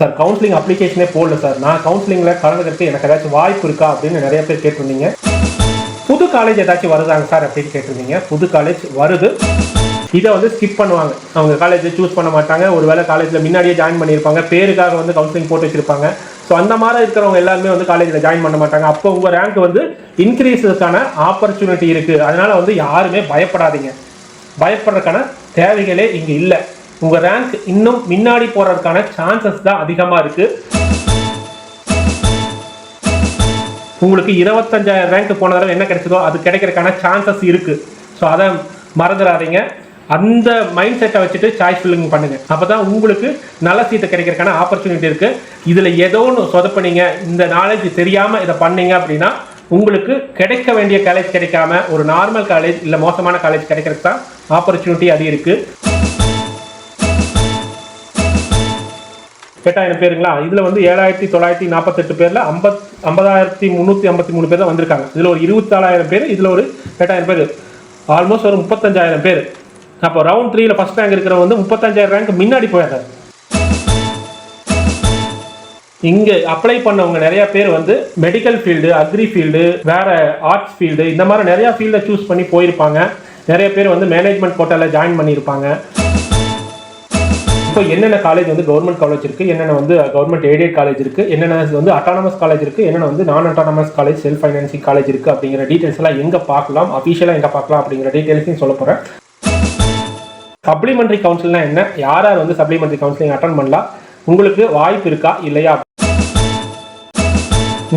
Sir counselling அப்ளிகேஷனே போடல sir நான் கவுன்சிலிங்கில் கலந்துக்கிறதுக்கு எனக்கு ஏதாச்சும் வாய்ப்பு இருக்கா அப்படின்னு நிறைய பேர் கேட்டிருந்தீங்க. புது காலேஜ் ஏதாச்சும் வருதாங்க சார் அப்படின்னு கேட்டிருந்தீங்க. புது காலேஜ் வருது. இதை வந்து ஸ்கிப் பண்ணுவாங்க. அவங்க காலேஜை சூஸ் பண்ண மாட்டாங்க. ஒரு வேளை காலேஜில் முன்னாடியே ஜாயின் பண்ணியிருப்பாங்க. பேருக்காக வந்து கவுன்சிலிங் போட்டு வச்சிருப்பாங்க. ஸோ அந்த மாதிரி இருக்கிறவங்க எல்லாருமே வந்து காலேஜில் ஜாயின் பண்ண மாட்டாங்க. அப்போ உங்கள் ரேங்க் வந்து இன்க்ரீஸுக்கான ஆப்பர்ச்சுனிட்டி இருக்குது அதனால் வந்து யாருமே பயப்படாதீங்க. பயப்படுறதுக்கான தேவைகளே இங்கே இல்லை. உங்கள் ரேங்க் இன்னும் முன்னாடி போகிறதுக்கான சான்சஸ் தான் அதிகமாக இருக்குது உங்களுக்கு இருபத்தஞ்சாயிரம் ரேங்க் போன தடவை என்ன கிடைச்சதோ அது கிடைக்கிறதுக்கான சான்சஸ் இருக்குது ஸோ அதை மறந்துடாதீங்க. அந்த மைண்ட் செட்டை வச்சுட்டு சாய்ஸ் ஃபில்லிங் பண்ணுங்க. அப்பதான் உங்களுக்கு நல்ல சீட்டை கிடைக்கிறதுக்கான ஆப்பர்ச்சுனிட்டி இருக்குது இதில் ஏதோ ஒன்று சொதப்புனீங்க இந்த நாலேஜ் தெரியாமல் இதை பண்ணீங்க அப்படின்னா உங்களுக்கு கிடைக்க வேண்டிய காலேஜ் கிடைக்காம ஒரு நார்மல் காலேஜ் இல்லை மோசமான காலேஜ் கிடைக்கிறதுக்கு தான் ஆப்பர்ச்சுனிட்டி அது இருக்குது எட்டாயிரம் பேருங்களா? இதில் வந்து ஏழாயிரத்தி தொள்ளாயிரத்தி நாற்பத்தெட்டு பேரில் ஐம்பத் ஐம்பதாயிரத்தி முந்நூற்றி ஐம்பத்தி மூணு பேர் தான் வந்திருக்காங்க. இதில் ஒரு இருபத்தாலாயிரம் பேர் இதில் ஒரு எட்டாயிரம் பேர். ஆல்மோஸ்ட் ஒரு முப்பத்தஞ்சாயிரம் பேர். அப்போ ரவுண்ட் த்ரீயில் ஃபஸ்ட் ரேங்க் இருக்கிறவங்க வந்து முப்பத்தஞ்சாயிரம் ரேங்க் முன்னாடி போயிடுறாரு. இங்கே அப்ளை பண்ணவங்க நிறைய பேர் வந்து மெடிக்கல் ஃபீல்டு அக்ரி ஃபீல்டு வேற ஆர்ட்ஸ் ஃபீல்டு இந்த மாதிரி நிறையா ஃபீல்டை சூஸ் பண்ணி போயிருப்பாங்க. நிறைய பேர் வந்து மேனேஜ்மெண்ட் கோட்டால ஜாயின் பண்ணியிருப்பாங்க. இப்போ என்னென்ன காலேஜ் வந்து கவர்மெண்ட் காலேஜ் இருக்கு என்னென்ன வந்து கவர்மெண்ட் எய்டட் காலேஜ் இருக்கு என்னென்ன வந்து அட்டானமஸ் காலேஜ் இருக்கு என்னென்ன வந்து நான் autonomous college self financing college இருக்குது அப்படிங்கிற டீட்டெயில்ஸ் எல்லாம் எங்க பார்க்கலாம் அஃபிஷியலாக எங்கே பார்க்கலாம் அப்படிங்கிற டீட்டெயில்ஸையும் சொல்ல போறேன். சப்ளிமெண்ட்ரி கவுன்சில்னா என்ன? யார் யார் வந்து சப்ளிமெண்ட்ரி கவுன்சிலிங் அட்டன் பண்ணலாம்? உங்களுக்கு வாய்ப்பு இருக்கா? இல்லையா?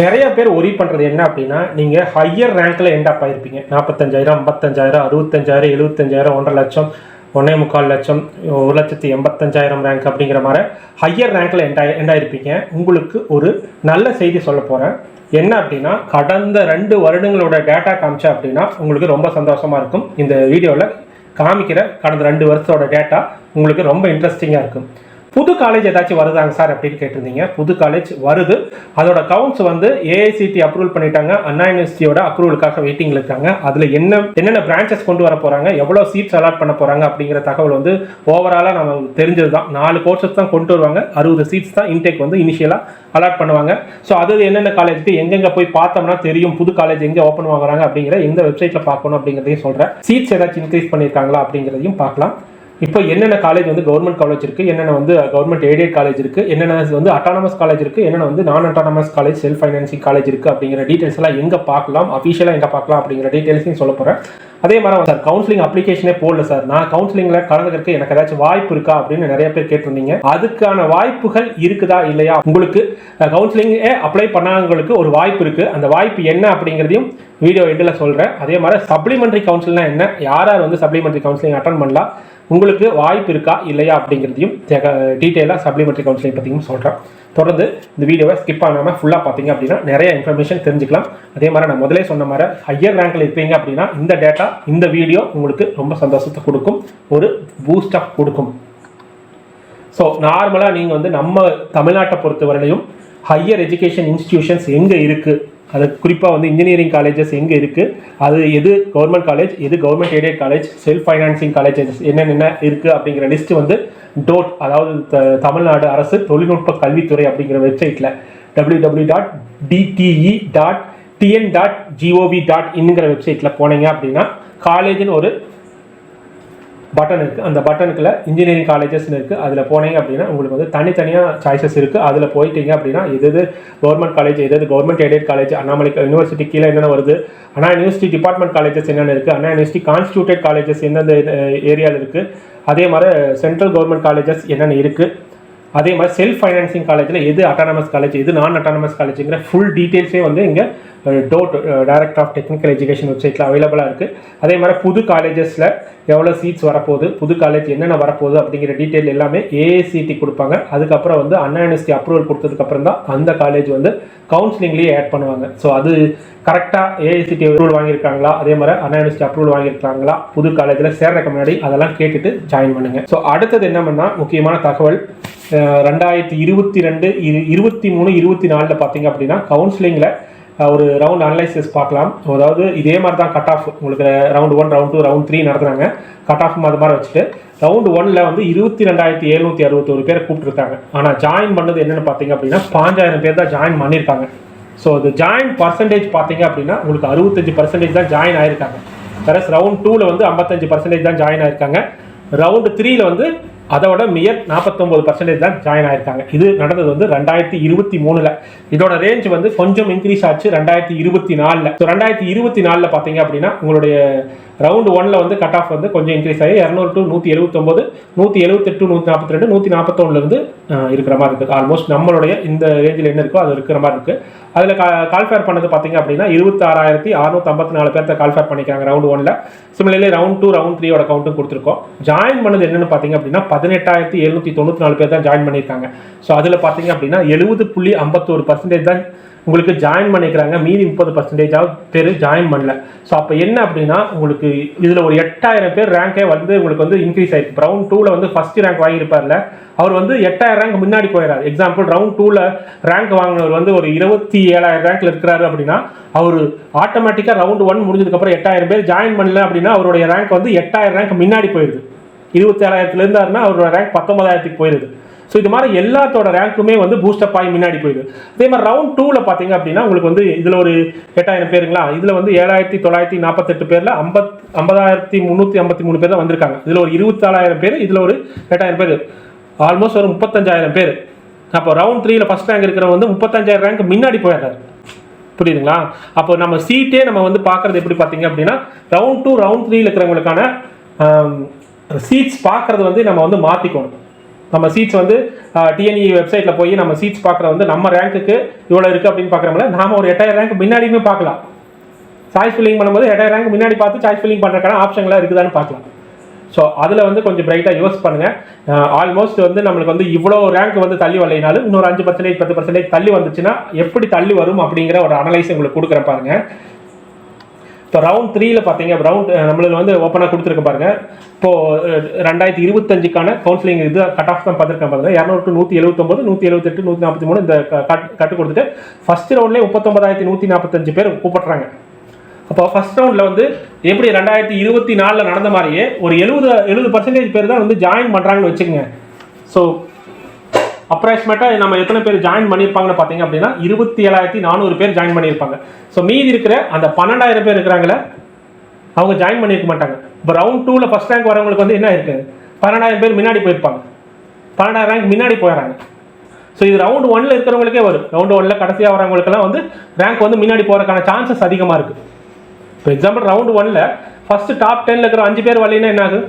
நிறைய பேர் ஒரி பண்றது என்ன அப்படின்னா நீங்க ஹையர் ரேங்க்ல எண்ட் அப் ஆயிருப்பீங்க. நாற்பத்தஞ்சாயிரம் ஐம்பத்தஞ்சாயிரம் அறுபத்தஞ்சாயிரம் எழுபத்தஞ்சாயிரம் ஒன்றரை லட்சம். ஒன்றே முக்கால் லட்சம் ஒரு லட்சத்தி எண்பத்தஞ்சாயிரம் ரேங்க் அப்படிங்கிற மாதிரி ஹையர் ரேங்கில் எண்ட் எண்டாயிருப்பீங்க உங்களுக்கு ஒரு நல்ல செய்தி சொல்ல போகிறேன் என்ன அப்படின்னா கடந்த ரெண்டு வருடங்களோட டேட்டா காமிச்சேன் அப்படின்னா உங்களுக்கு ரொம்ப சந்தோஷமாக இருக்கும். இந்த வீடியோவில் காமிக்கிற கடந்த ரெண்டு வருஷத்தோட டேட்டா உங்களுக்கு ரொம்ப இன்ட்ரெஸ்டிங்காக இருக்கும். புது காலேஜ் ஏதாச்சும் வருதாங்க சார் அப்படின்னு கேட்டிருந்தீங்க. புது காலேஜ் வருது. அதோட கவுன்ஸ் வந்து ஏஐசிடி அப்ரூவல் பண்ணிட்டாங்க. அண்ணா யூனிவர்சிட்டியோட அப்ரூவலுக்காக வெயிட்டிங்ல இருக்காங்க. அதுல என்ன என்னென்ன பிரான்ச்சஸ் கொண்டு வர போறாங்க? எவ்வளவு சீட்ஸ் அலாட் பண்ண போறாங்க? அப்படிங்கிற தகவல் வந்து ஓவராலா நம்ம தெரிஞ்சது தான் நாலு கோர்சஸ் தான் கொண்டு வருவாங்க. அறுபது சீட்ஸ் தான் இன்டேக் வந்து இனிஷியலா அலாட் பண்ணுவாங்க. ஸோ அது என்னென்ன காலேஜுக்கு எங்கெங்க போய் பார்த்தோம்னா தெரியும். புது காலேஜ் எங்க ஓப்பன் ஆகுறாங்க அப்படிங்கிற எந்த வெப்சைட்ல பார்க்கணும் அப்படிங்கிறதையும் சொல்றேன். சீட்ஸ் ஏதாச்சும் இன்க்ரீஸ் பண்ணியிருக்காங்களா அப்படிங்கிறதையும் பார்க்கலாம். இப்போ என்னென்ன காலேஜ் வந்து கவர்மெண்ட் காலேஜ் இருக்குது என்னென்ன வந்து கவர்மெண்ட் எய்டட் காலேஜ் இருக்குது என்னென்ன வந்து அட்டானமஸ் காலேஜ் இருக்குது என்னென்ன வந்து நான் autonomous college self financing college இருக்கு அப்படிங்கிற டீட்டெயில்ஸ் எல்லாம் எங்கே பார்க்கலாம் அஃபிஷியலாக எங்கே பார்க்கலாம் அப்படிங்கிற டீட்டெயில்ஸையும் சொல்ல போகிறேன் அதே மாதிரி சார் கவுன்சிலிங் அப்ளிகேஷனே போடல சார். நான் கவுன்சிலிங்ல கலந்துக்கிறதுக்கு எனக்கு ஏதாச்சும் வாய்ப்பு இருக்கா அப்படின்னு நிறைய பேர் கேட்டிருந்தீங்க. அதுக்கான வாய்ப்புகள் இருக்குதா இல்லையா? உங்களுக்கு கவுன்சிலிங் அப்ளை பண்ணாதவங்களுக்கு ஒரு வாய்ப்பு இருக்கு. அந்த வாய்ப்பு என்ன அப்படிங்கிறதையும் வீடியோ எண்டில் சொல்கிறேன் அதே மாதிரி சப்ளிமெண்ட்ரி கவுன்சில்னா என்ன? யார் யார் வந்து சப்ளிமெண்ட்ரி கவுன்சிலிங் அட்டன் பண்ணலாம்? உங்களுக்கு வாய்ப்பு இருக்கா இல்லையா அப்படிங்கிறதையும் டீட்டெயிலாக சப்ளிமெண்ட்ரி கவுன்சிலிங் பற்றியும் சொல்கிறேன் தொடர்ந்து இந்த வீடியோவை ஸ்கிப் பண்ணாமல் ஃபுல்லாக பார்த்தீங்க அப்படின்னா நிறைய இன்ஃபர்மேஷன் தெரிஞ்சுக்கலாம். அதே மாதிரி நான் முதலே சொன்ன மாதிரி ஹையர் ரேங்கில் இருப்பீங்க அப்படின்னா இந்த டேட்டா இந்த வீடியோ உங்களுக்கு ரொம்ப சந்தோஷத்தை கொடுக்கும் ஒரு பூஸ்ட் கொடுக்கும். ஸோ நார்மலாக நீங்கள் வந்து நம்ம தமிழ்நாட்டை பொறுத்தவரையிலையும் ஹையர் எஜுகேஷன் இன்ஸ்டிடியூஷன்ஸ் எங்கே இருக்குது அது குறிப்பாக வந்து இன்ஜினியரிங் காலேஜஸ் எங்கே இருக்குது அது எது கவர்மெண்ட் காலேஜ் எது government aided college self financing colleges என்னென்ன இருக்குது அப்படிங்கிற லிஸ்ட் வந்து டோட் அதாவது த- தமிழ்நாடு அரசு தொழில்நுட்ப கல்வித்துறை அப்படிங்கிற வெப்சைட்டில் W W dot DTE dot TN dot GOV dot இன்னுங்கிற வெப்சைட்டில் போனீங்க அப்படின்னா காலேஜ்னு ஒரு பட்டன் இருக்குது அந்த பட்டனுக்குள்ள இன்ஜினியரிங் காலேஜஸ்னு இருக்குது அதில் போனீங்க அப்படின்னா உங்களுக்கு வந்து தனித்தனியாக சாய்ஸஸ் இருக்குது அதில் போயிட்டீங்க அப்படின்னா எது எது கவர்மெண்ட் காலேஜ் எது எது government aided college Annamalai university கீழே என்னென்ன வருது அண்ணா யூனிவர்சிட்டி டிபார்ட்மெண்ட் காலேஜஸ் என்னென்ன இருக்குது அண்ணா யூனிவர்சிட்டி கான்ஸ்டியூட்டட் காலேஜஸ் எந்தெந்த ஏரியாவில் இருக்குது அதே மாதிரி சென்ட்ரல் கவர்மெண்ட் காலேஜஸ் என்னென்ன இருக்குது அதே மாதிரி செல்ஃப் ஃபைனான்சிங் காலேஜில் எது அட்டானமஸ் காலேஜ் எது நான் அட்டானமஸ் காலேஜுங்கிற ஃபுல் டீட்டெயில்ஸே வந்து இங்கே DOTE director of technical education வெப்சைட்டில் அவைலபிளாக இருக்குது அதே மாதிரி புது காலேஜஸில் எவ்வளோ சீட்ஸ் வரப்போகுது புது காலேஜ் என்னென்ன வரப்போகுது அப்படிங்கிற டீட்டெயில் எல்லாமே ஏஏசிடி கொடுப்பாங்க. அதுக்கப்புறம் வந்து அண்ணா யூனிவர்சிட்டி அப்ரூவல் கொடுத்ததுக்கப்புறம் தான் அந்த காலேஜ் வந்து கவுன்சிலிங்லேயே ஆட் பண்ணுவாங்க. ஸோ அது கரெக்டாக ஏஐசிடி அப்ரூவல் வாங்கியிருக்காங்களா? அதே மாதிரி அண்ணா யூனிவர்சிட்டி அப்ரூவல் வாங்கியிருக்காங்களா? புது காலேஜில் சேர்றதுக்கு முன்னாடி அதெல்லாம் கேட்டுட்டு ஜாயின் பண்ணுங்கள் ஸோ அடுத்தது என்ன பண்ணால் முக்கியமான தகவல் ரெண்டாயிரத்தி இருபத்தி ரெண்டு இரு இருபத்தி மூணு இருபத்தி நாலில் பார்த்தீங்க அப்படின்னா கவுன்சிலிங்கில் ஒரு ரவுண்ட் அனலைசிஸ் பார்க்கலாம். அதாவது இதே மாதிரி தான் கட் ஆஃப் உங்களுக்கு round one round two round three நடத்துனாங்க கட் ஆஃப் அது மாதிரி வச்சுட்டு ரவுண்டு ஒனில் வந்து இருபத்தி ரெண்டாயிரத்தி எழுநூற்றி அறுபத்தோரு பேரை கூப்பிட்டுருக்காங்க. ஆனால் ஜாயின் பண்ணது என்னன்னு பார்த்தீங்க அப்படின்னா பாஞ்சாயிரம் பேர் தான் ஜாயின் பண்ணியிருக்காங்க. ஸோ அது ஜாயின் பர்சன்டேஜ் பார்த்தீங்க அப்படின்னா உங்களுக்கு அறுபத்தஞ்சு பர்சன்டேஜ் தான் ஜாயின் ஆயிருக்காங்க. வேறஸ் ரவுண்ட் டூவில் வந்து ஐம்பத்தஞ்சு பர்சன்டேஜ் தான் ஜாயின் ஆயிருக்காங்க. ரவுண்டு த்ரீல வந்து அதோட மியர் நாற்பத்தொம்பது பர்சன்டேஜ் தான் ஜாயின் ஆயிருக்காங்க. இது நடந்தது வந்து ரெண்டாயிரத்தி இருபத்தி மூணுல. இதோட ரேஞ்ச் வந்து கொஞ்சம் இன்க்ரீஸ் ஆச்சு ரெண்டாயிரத்தி இருபத்தி நாலில். ஸோ ரெண்டாயிரத்தி இருபத்தி நாலில் பார்த்தீங்க அப்படின்னா உங்களுடைய ரவுண்டு ஒன்ல வந்து கட் ஆஃப் வந்து கொஞ்சம் இன்க்ரீஸ் ஆகி இரநூறு டு நூற்றி எழுபத்தொம்பது நூற்றி எழுபத்தெட்டு நூற்றி நாற்பத்தி ரெண்டு நூற்றி நாற்பத்தொன்னுலேருந்து இருக்கிற மாதிரி இருக்குது. ஆல்மோஸ்ட் நம்மளுடைய இந்த ரேஞ்சில் என்ன இருக்கோ அது இருக்கிற மாதிரி இருக்குது அதில் கா கால்ஃபேர் பண்ணது பார்த்தீங்க அப்படின்னா இருபத்தாறாயிரத்தி அறுநூத்தி ஐம்பத்தி நாலு பேர்த்த கால்ஃபேர் பண்ணிக்கிறாங்க ரவுண்ட் ஒன்ல சிமிலர்லி ரவுண்ட் டூ ரவுண்ட் த்ரீயோட கவுண்ட்டும் கொடுத்துருக்கோம். ஜாயின் பண்ணது என்னன்னு பார்த்தீங்க அப்படின்னா பதினெட்டாயிரத்தி எழுநூற்றி தொண்ணூற்றி நாலு பேர் தான் ஜாயின் பண்ணியிருக்காங்க. ஸோ அதில் பார்த்தீங்க அப்படின்னா எழுபது புள்ளி ஐம்பத்தோரு பர்சன்டேஜ் தான் உங்களுக்கு ஜாயின் பண்ணிக்கிறாங்க. மீதி முப்பது பர்சன்டேஜாவது பேர் ஜாயின் பண்ணல. ஸோ அப்போ என்ன அப்படின்னா உங்களுக்கு இதில் ஒரு எட்டாயிரம் பேர் ரேங்கே வந்து உங்களுக்கு வந்து இன்க்ரீஸ் ஆயிருக்கு. ரவுண்ட் டூவில் வந்து ஃபர்ஸ்ட் ரேங்க் வாங்கியிருப்பார்ல. அவர் வந்து எட்டாயிரம் ரேங்க் முன்னாடி போயிடாரு எக்ஸாம்பிள் ரவுண்ட் டூவில் ரேங்க் வாங்கினவர் வந்து ஒரு இருபத்தி ஏழாயிரம் ரேங்க்ல இருக்கிறாரு அப்படின்னா அவர் ஆட்டோமேட்டிக்காக ரவுண்ட் ஒன் முடிஞ்சதுக்கப்புறம் எட்டாயிரம் பேர் ஜாயின் பண்ணல அப்படின்னா அவருடைய ரேங்க் வந்து எட்டாயிரம் ரேங்க் முன்னாடி போயிடுது இருபத்தி ஏழாயிரத்துல இருந்தாருன்னா அவரோட ரேங்க் பத்தொன்பதாயிரத்துக்கு போயிடுது ஸோ இது மாதிரி எல்லாத்தோட ரேங்க்குமே வந்து பூஸ்டப் ஆகி முன்னாடி போயிடுது அதே மாதிரி ரவுண்ட் டூவில் பார்த்தீங்க அப்படின்னா உங்களுக்கு வந்து இதில் ஒரு எட்டாயிரம் பேருங்களா? இதில் வந்து ஏழாயிரத்தி தொள்ளாயிரத்தி நாற்பத்தெட்டு பேரில் ஐம்பத் ஐம்பதாயிரத்தி முந்நூற்றி ஐம்பத்தி மூணு பேர் தான் வந்திருக்காங்க. இதில் ஒரு இருபத்தாலாயிரம் பேர் இதில் ஒரு எட்டாயிரம் பேர். ஆல்மோஸ்ட் ஒரு முப்பத்தஞ்சாயிரம் பேர். அப்போ ரவுண்ட் த்ரீயில் ஃபஸ்ட் ரேங்க் இருக்கிறவங்க வந்து முப்பத்தஞ்சாயிரம் ரேங்க் முன்னாடி போயிடுறாரு. புரியுதுங்களா? அப்போ நம்ம சீட்டே நம்ம வந்து பார்க்குறது எப்படி பார்த்தீங்க அப்படின்னா ரவுண்ட் டூ ரவுண்ட் த்ரீயில் இருக்கிறவங்களுக்கான சீட்ஸ் பார்க்குறது வந்து நம்ம வந்து மாற்றிக்கணும் நம்ம சீட்ஸ் வந்து டிஎன்இ வெப்சைட்டில் போய் நம்ம சீட்ஸ் பார்க்குற வந்து நம்ம ரேங்க்குக்கு இவ்வளோ இருக்குது அப்படின்னு பார்க்குறோம்ல நாம ஒரு எட்டாயிரம் ரேங்க் முன்னாடியுமே பார்க்கலாம். சாய்ஸ் ஃபில்லிங் பண்ணும்போது எட்டாயிரம் ரேங்க் முன்னாடி பார்த்து சாய்ஸ் ஃபில்லிங் பண்ணுறதுக்கான ஆப்ஷன்லாம் இருக்குதான்னு பார்க்கலாம். ஸோ அதில் வந்து கொஞ்சம் பிரைட்டாக யூஸ் பண்ணுங்கள் ஆல்மோஸ்ட் வந்து நம்மளுக்கு வந்து இவ்வளோ ரேங்க் வந்து தள்ளி வரலைனாலும் இன்னொரு அஞ்சு பர்சன்டேஜ் பத்து பர்சன்டேஜ் தள்ளி வந்துச்சுன்னா எப்படி தள்ளி வரும் அப்படிங்கிற ஒரு அனலைஸ் உங்களுக்கு கொடுக்குற பாருங்கள் இப்போ ரவுண்ட் த்ரீல பார்த்தீங்க ரவுண்ட் நம்மளுக்கு வந்து ஓப்பனாக கொடுத்துருக்க பாருங்க. இப்போது ரெண்டாயிரத்தி இருபத்தஞ்சுக்கான கவுன்சிலிங் இது கட் ஆஃப் தான் பார்த்துருக்கேன் பாருங்க. இரநூறு டு நூற்றி எழுபத்தொம்பது நூற்றி எழுபத்தெட்டு நூற்றி நாற்பத்தி மூணு இந்த கட் கட்டு கொடுத்துட்டு ஃபர்ஸ்ட் ரவுண்ட்லேயே முப்பத்தொம்பதாயிரத்தி நூற்றி நாற்பத்தஞ்சு பேர் கூப்பிட்றாங்க. அப்போ ஃபர்ஸ்ட் ரவுண்டில் வந்து எப்படி ரெண்டாயிரத்தி இருபத்தி நாலில் நடந்த மாதிரியே ஒரு எழுபது எழுபது பர்சன்டேஜ் பேர் தான் வந்து ஜாயின் பண்ணுறாங்கன்னு வச்சுக்கோங்க. ஸோ அப்ராக்சிமேட்டாக நம்ம எத்தனை பேர் ஜாயின் பண்ணியிருப்பாங்கன்னு பார்த்தீங்க அப்படின்னா இருபத்தி ஏழாயிரத்தி நானூறு பேர் ஜாயின் பண்ணியிருப்பாங்க. ஸோ மீதி இருக்கிற அந்த பன்னெண்டாயிரம் பேர் இருக்கிறாங்களே அவங்க ஜாயின் பண்ணியிருக்க மாட்டாங்க. இப்போ ரவுண்ட் டூவில் ஃபஸ்ட் ரேங்க் வரவங்களுக்கு வந்து என்ன இருக்குது பன்னெண்டாயிரம் பேர் முன்னாடி போயிருப்பாங்க. பன்னெண்டாயிரம் ரேங்க் முன்னாடி போயிடறாங்க. ஸோ இது ரவுண்ட் ஒன்ல இருக்கிறவங்களுக்கே வரும். ரவுண்ட் ஒன்ல கடைசியாக வரவங்களுக்குலாம் வந்து ரேங்க் வந்து முன்னாடி போகிறதுக்கான சான்சஸ் அதிகமாக இருக்குது இப்போ எக்ஸாம்பிள் ரவுண்ட் ஒன்ல ஃபஸ்ட்டு டாப் டென்னில் இருக்கிற அஞ்சு பேர் வரலைன்னா என்ன ஆகுது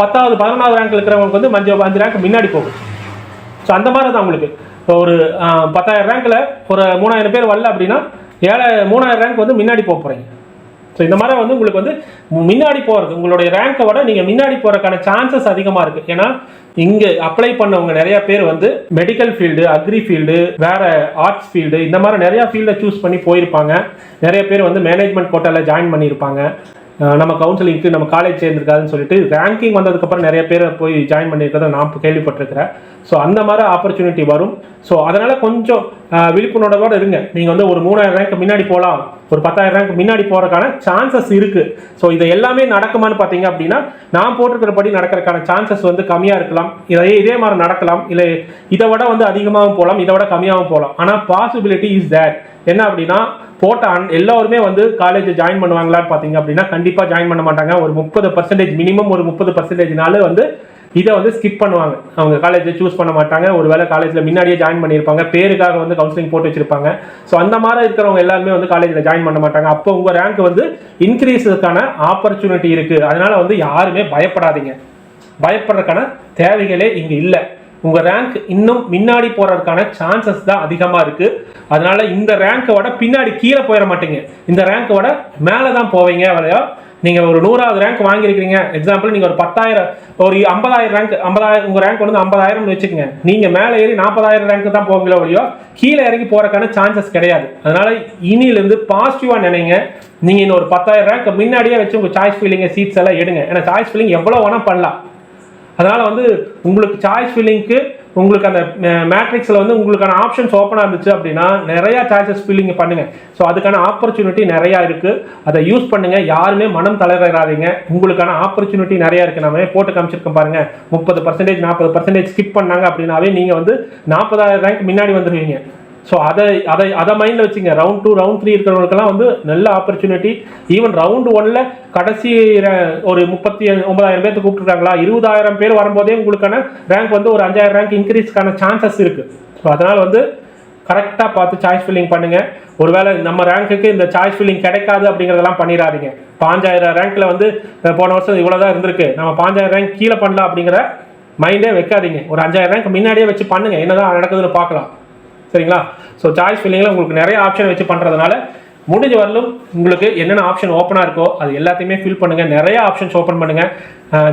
பத்தாவது பதினொன்றாவது ரேங்க்ல இருக்கிறவங்களுக்கு வந்து அஞ்சு அஞ்சு ரேங்க் முன்னாடி போகும். ஸோ அந்த மாதிரி தான் உங்களுக்கு. இப்போ ஒரு பத்தாயிரம் ரேங்க்ல ஒரு மூணாயிரம் பேர் வரல அப்படின்னா ஏழை மூணாயிரம் ரேங்க் வந்து முன்னாடி போக போகிறீங்க ஸோ இந்த மாதிரி வந்து உங்களுக்கு வந்து முன்னாடி போகிறது உங்களுடைய ரேங்கை விட நீங்கள் முன்னாடி போகிறதுக்கான சான்சஸ் அதிகமாக இருக்குது ஏன்னா இங்கே அப்ளை பண்ணவங்க நிறைய பேர் வந்து மெடிக்கல் ஃபீல்டு அக்ரி ஃபீல்டு வேற ஆர்ட்ஸ் ஃபீல்டு இந்த மாதிரி நிறையா ஃபீல்டை சூஸ் பண்ணி போயிருப்பாங்க. நிறைய பேர் வந்து மேனேஜ்மெண்ட் கோட்டாவில் ஜாயின் பண்ணியிருப்பாங்க. நம்ம கவுன்சிலிங்க்கு நம்ம காலேஜ் சேர்ந்துருக்காதுன்னு சொல்லிட்டு ரேங்கிங் வந்ததுக்கப்புறம் நிறைய பேர் போய் ஜாயின் பண்ணியிருக்கிறத நான் கேள்விப்பட்டிருக்கிறேன். ஸோ அந்த மாதிரி ஆப்பர்ச்சுனிட்டி வரும். ஸோ அதனால் கொஞ்சம் விழிப்புணர்வோடு இருங்க. நீங்கள் வந்து ஒரு மூணாயிரம் ரேங்க் முன்னாடி போகலாம். ஒரு பத்தாயிரம் ரேங்க் முன்னாடி போகிறதுக்கான சான்சஸ் இருக்குது ஸோ இது எல்லாமே நடக்குமான்னு பார்த்தீங்க அப்படின்னா நான் போட்டிருக்கிறபடி நடக்கிறதுக்கான சான்சஸ் வந்து கம்மியாக இருக்கலாம். இதே இதே மாதிரி நடக்கலாம். இல்லை இதை விட வந்து அதிகமாகவும் போகலாம். இதை விட கம்மியாகவும் போகலாம். ஆனால் பாசிபிலிட்டி இஸ் தேட் என்ன அப்படின்னா போட்ட அன் எல்லாருமே வந்து காலேஜ் ஜாயின் பண்ணுவாங்களான்னு பார்த்தீங்க அப்படின்னா கண்டிப்பாக ஜாயின் பண்ண மாட்டாங்க. ஒரு முப்பது பர்சன்டேஜ் மினிமம் ஒரு முப்பது பர்சன்டேஜ்னால வந்து இதை வந்து ஸ்கிப் பண்ணுவாங்க. அவங்க காலேஜை சூஸ் பண்ண மாட்டாங்க. ஒருவேளை காலேஜில் முன்னாடியே ஜாயின் பண்ணியிருப்பாங்க. பேருக்காக வந்து கவுன்சிலிங் போட்டு வச்சிருப்பாங்க. ஸோ அந்த மாதிரி இருக்கிறவங்க எல்லாருமே வந்து காலேஜில் ஜாயின் பண்ண மாட்டாங்க. அப்போ உங்கள் ரேங்க் வந்து இன்க்ரீஸுக்கான ஆப்பர்ச்சுனிட்டி இருக்குது அதனால் வந்து யாருமே பயப்படாதீங்க. பயப்படுறதுக்கான தேவைகளே இங்கே இல்லை. உங்கள் ரேங்க் இன்னும் முன்னாடி போகிறதுக்கான சான்சஸ் தான் அதிகமாக இருக்குது அதனால் இந்த ரேங்கை விட பின்னாடி கீழே போயிட மாட்டீங்க. இந்த ரேங்கை விட மேலே தான் போவீங்க வரையா நீங்கள் ஒரு நூறாவது ரேங்க் வாங்கியிருக்கிறீங்க. எக்ஸாம்பிள் நீங்கள் ஒரு பத்தாயிரம் ஒரு ஐம்பதாயிரம் ரேங்க் ஐம்பதாயிரம் உங்கள் ரேங்க் வந்து ஐம்பதாயிரம்னு வச்சுக்கோங்க. நீங்கள் மேலே ஏறி நாற்பதாயிரம் ரேங்க் தான் போவீங்களோ வழியோ கீழே இறங்கி போகிறக்கான சான்சஸ் கிடையாது. அதனால் இனியிலேருந்து பாசிட்டிவாக நினைங்க. நீங்கள் இன்னும் ஒரு பத்தாயிரம் ரேங்க் முன்னாடியே வச்சு உங்கள் சாய்ஸ் ஃபீலிங்க சீட்ஸ் எல்லாம் எடுங்க. ஏன்னா சாய்ஸ் ஃபீலிங் எவ்வளோ வேணால் பண்ணலாம். அதனால் வந்து உங்களுக்கு சாய்ஸ் ஃபில்லிங்க்கு உங்களுக்கு அந்த மேட்ரிக்ஸில் வந்து உங்களுக்கான ஆப்ஷன்ஸ் ஓப்பனாக இருந்துச்சு அப்படின்னா நிறையா சாய்ஸஸ் ஃபில்லிங் பண்ணுங்கள் ஸோ அதுக்கான ஆப்பர்ச்சுனிட்டி நிறையா இருக்குது அதை யூஸ் பண்ணுங்கள் யாருமே மனம் தளராதீங்க. உங்களுக்கான ஆப்பர்ச்சுனிட்டி நிறையா இருக்குது நம்ம போட்டு காமிச்சிருக்கோம் பாருங்கள் முப்பது பர்சன்டேஜ் நாற்பது பர்சன்டேஜ் ஸ்கிப் பண்ணாங்க அப்படின்னாவே நீங்கள் வந்து நாற்பதாயிரம் ரேங்க் முன்னாடி வந்துடுவீங்க ஸோ அதை அதை அதை மைண்டில் வச்சுங்க. ரவுண்ட் டூ ரவுண்ட் த்ரீ இருக்கிறவங்களுக்கெல்லாம் வந்து நல்ல ஆப்பர்ச்சுனிட்டி ஈவன் ரவுண்ட் ஒன்ல கடைசி ஒரு முப்பத்தி ஒன்பதாயிரம் பேர்த்து கூப்பிட்டுருக்காங்களா? இருபதாயிரம் பேர் வரும்போதே உங்களுக்கான ரேங்க் வந்து ஒரு அஞ்சாயிரம் ரேங்க் இன்க்ரீஸ்க்கான சான்சஸ் இருக்குது ஸோ அதனால் வந்து கரெக்டாக பார்த்து சாய்ஸ் ஃபில்லிங் பண்ணுங்கள் ஒருவேளை நம்ம ரேங்க்குக்கு இந்த சாய்ஸ் ஃபில்லிங் கிடைக்காது அப்படிங்கிறதெல்லாம் பண்ணிடாதீங்க பாஞ்சாயிரம் ரேங்க்கில் வந்து போன வருஷம் இவ்வளோ தான் இருந்திருக்கு. நம்ம பாஞ்சாயிரம் ரேங்க் கீழே பண்ணலாம் அப்படிங்கிற மைண்டே வைக்காதீங்க. ஒரு அஞ்சாயிரம் ரேங்க் முன்னாடியே வச்சு பண்ணுங்க. என்னதான் நடக்குதுன்னு பார்க்கலாம். சரிங்களா? ஸோ சாய்ஸ் ஃபில்லிங்கில் உங்களுக்கு நிறைய ஆப்ஷன் வச்சு பண்ணுறதுனால முடிஞ்ச வரலும் உங்களுக்கு என்னென்ன ஆப்ஷன் ஓப்பனாக இருக்கோ அது எல்லாத்தையுமே ஃபில் பண்ணுங்கள் நிறைய ஆப்ஷன்ஸ் ஓப்பன் பண்ணுங்கள்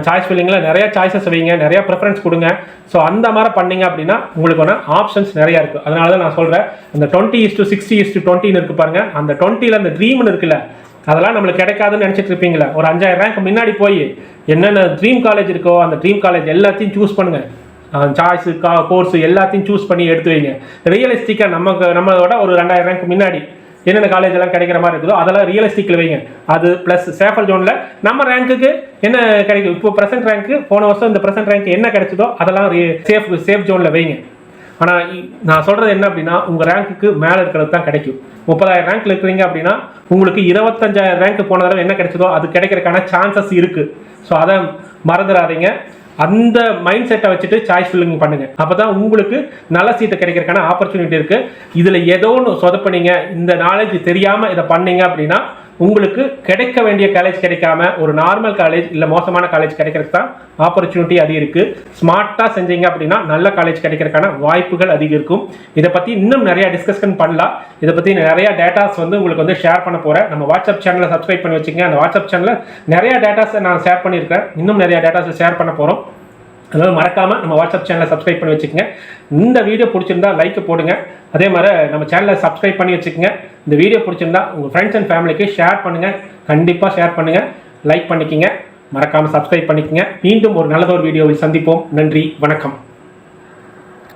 சாய்ஸ் ஃபில்லிங்கில் நிறைய சாய்ஸஸ் வைங்க. நிறைய ப்ரிஃபரன்ஸ் கொடுங்க. ஸோ அந்த மாதிரி பண்ணிங்க அப்படின்னா உங்களுக்கு ஆப்ஷன்ஸ் நிறையா இருக்குது அதனால தான் நான் சொல்கிறேன் அந்த twenty is to sixty is to டுவெண்ட்டின்னு இருக்கு பாருங்கள் அந்த டுவெண்ட்டியில் அந்த ட்ரீம்னு இருக்குல்ல அதெல்லாம் நம்மளுக்கு கிடைக்காதுன்னு நினச்சிட்டு இருப்பீங்களா ஒரு அஞ்சாயிரம் ரேங்க் முன்னாடி போய் என்னென்ன ட்ரீம் காலேஜ் இருக்கோ அந்த ட்ரீம் காலேஜ் எல்லாத்தையும் சூஸ் பண்ணுங்கள் சாய்ஸு கா கோர்ஸு எல்லாத்தையும் சூஸ் பண்ணி எடுத்து வைங்க. ரியலிஸ்டிக்காக நமக்கு நம்மளோட ஒரு ரெண்டாயிரம் ரேங்க் முன்னாடி என்னென்ன காலேஜ் எல்லாம் கிடைக்கிற மாதிரி இருக்குதோ அதெல்லாம் ரியலிஸ்டிக்கில் வைங்க. அது ப்ளஸ் சேஃபர் ஜோனில் நம்ம ரேங்க்குக்கு என்ன கிடைக்கும் இப்போ ப்ரெசென்ட் ரேங்க்கு போன வருஷம் இந்த ப்ரெசென்ட் ரேங்க் என்ன கிடைச்சதோ அதெல்லாம் சேஃப் சேஃப் ஜோனில் வைங்க. ஆனால் நான் சொல்கிறது என்ன அப்படின்னா உங்கள் ரேங்க்குக்கு மேலே இருக்கிறது தான் கிடைக்கும். முப்பதாயிரம் ரேங்க்ல இருக்கிறீங்க அப்படின்னா உங்களுக்கு இருபத்தஞ்சாயிரம் ரேங்க் போன தடவை என்ன கிடைச்சதோ அது கிடைக்கிறதுக்கான சான்சஸ் இருக்குது ஸோ அதை மறந்துடாதீங்க. அந்த மைண்ட் செட்டை வச்சுட்டு சாய்ஸ் ஃபில்லிங் பண்ணுங்க. அப்பதான் உங்களுக்கு நல்ல சீட்டு கிடைக்கிறதுக்கான ஆப்பர்ச்சுனிட்டி இருக்கு. இதுல ஏதோ ஒன்று சொதப்பினீங்க இந்த நாலேஜ் தெரியாம இதை பண்ணீங்க அப்படின்னா உங்களுக்கு கிடைக்க வேண்டிய காலேஜ் கிடைக்காம ஒரு நார்மல் காலேஜ் இல்லை மோசமான காலேஜ் கிடைக்கிறதுக்கு தான் ஆப்பர்ச்சுனிட்டி அதிகம் இருக்குது ஸ்மார்ட்டாக செஞ்சீங்க அப்படின்னா நல்ல காலேஜ் கிடைக்கிறதுக்கான வாய்ப்புகள் அதிகம் இருக்கும் இதை பற்றி இன்னும் நிறையா டிஸ்கஷன் பண்ணலாம். இதை பற்றி நிறையா டேட்டாஸ் வந்து உங்களுக்கு வந்து ஷேர் பண்ண போகிறேன் நம்ம வாட்ஸ்அப் சேனலை சப்ஸ்கிரைப் பண்ணி வச்சுங்க அந்த வாட்ஸ்அப் சேனலில் நிறையா டேட்டாஸை நான் ஷேர் பண்ணியிருக்கேன். இன்னும் நிறையா டேட்டாஸை ஷேர் பண்ண போகிறோம் அதனால மறக்காம நம்ம வாட்ஸ்அப் சேனலை சப்ஸ்கிரைப் பண்ணி வச்சுக்கோங்க. இந்த வீடியோ பிடிச்சிருந்தா லைக் போடுங்க. அதே மாதிரி நம்ம சேனலை சப்ஸ்கிரைப் பண்ணி வச்சுக்கோங்க. இந்த வீடியோ பிடிச்சிருந்தா உங்கள் ஃப்ரெண்ட்ஸ் அண்ட் ஃபேமிலிக்கு ஷேர் பண்ணுங்கள் கண்டிப்பாக ஷேர் பண்ணுங்கள் லைக் பண்ணிக்கிங்க. மறக்காமல் சப்ஸ்கிரைப் பண்ணிக்கங்க. மீண்டும் ஒரு நல்லதொரு வீடியோவில் சந்திப்போம். நன்றி. வணக்கம்.